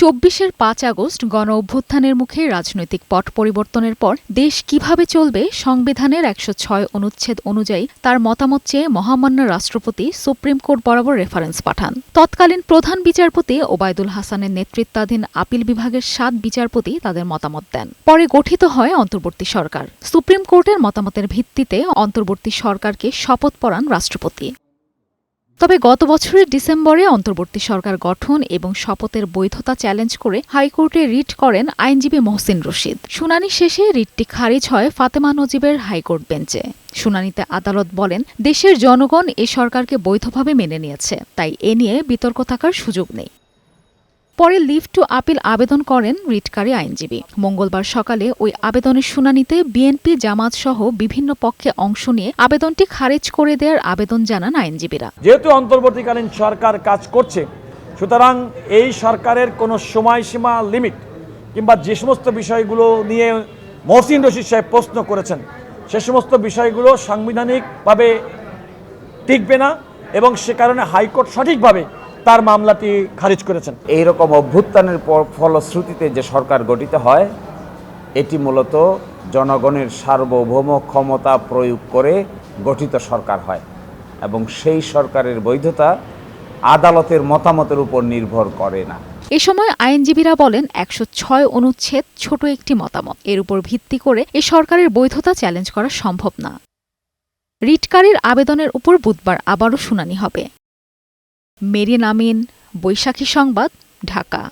চব্বিশের পাঁচ আগস্ট গণ অভ্যুত্থানের মুখে রাজনৈতিক পট পরিবর্তনের পর দেশ কীভাবে চলবে সংবিধানের একশো ছয় অনুচ্ছেদ অনুযায়ী তার মতামত চেয়ে মহামান্য রাষ্ট্রপতি সুপ্রিম কোর্ট বরাবর রেফারেন্স পাঠান। তৎকালীন প্রধান বিচারপতি ওবায়দুল হাসানের নেতৃত্বাধীন আপিল বিভাগের সাত বিচারপতি তাদের মতামত দেন। পরে গঠিত হয় অন্তর্বর্তী সরকার। সুপ্রিম কোর্টের মতামতের ভিত্তিতে অন্তর্বর্তী সরকারকে শপথ পড়ান রাষ্ট্রপতি। তবে গত বছরের ডিসেম্বরে অন্তর্বর্তী সরকার গঠন এবং শপথের বৈধতা চ্যালেঞ্জ করে হাইকোর্টে রিট করেন আইনজীবী মহসিন রশিদ। শুনানি শেষে রিটটি খারিজ হয় ফাতেমা নজিবের হাইকোর্ট বেঞ্চে। শুনানিতে আদালত বলেন, দেশের জনগণ এ সরকারকে বৈধভাবে মেনে নিয়েছে, তাই এ নিয়ে বিতর্ক থাকার সুযোগ নেই। পরে লিভ টু আপিল আবেদন করেন রিটকারী আইনজীবী। মঙ্গলবার সকালে ওই আবেদনের শুনানিতে বিএনপি, জামাত সহ বিভিন্ন পক্ষে অংশ নিয়ে আবেদনটি খারিজ করে দেওয়ার আবেদন জানান আইনজীবীরা। যেহেতু অন্তর্বর্তীকালীন সরকার কাজ করছে, সুতরাং এই সরকারের কোনো সময়সীমা লিমিট কিংবা যে সমস্ত বিষয়গুলো নিয়ে মহসিন রশিদ সাহেব প্রশ্ন করেছেন, সে সমস্ত বিষয়গুলো সাংবিধানিকভাবে টিকবে না এবং সে কারণে হাইকোর্ট সঠিকভাবে তার মামলাটি খারিজ করেছেন। এই রকম অভ্যুত্থানের পর- ফলশ্রুতিতে যে সরকার গঠিত হয় এটি মূলত জনগণের সার্বভৌম ক্ষমতা প্রয়োগ করে গঠিত সরকার হয় এবং সেই সরকারের বৈধতা আদালতের মতামতের উপর নির্ভর করে না। এ সময় আইনজীবীরা বলেন একশো ছয় অনুচ্ছেদ ছোট একটি মতামত। এর উপর ভিত্তি করে এ সরকারের বৈধতা চ্যালেঞ্জ করা সম্ভব না। রিটকারীর আবেদনের উপর বুধবার আবারও শুনানি হবে। মেরিন আমিন বৈশাখী সংবাদ ঢাকা।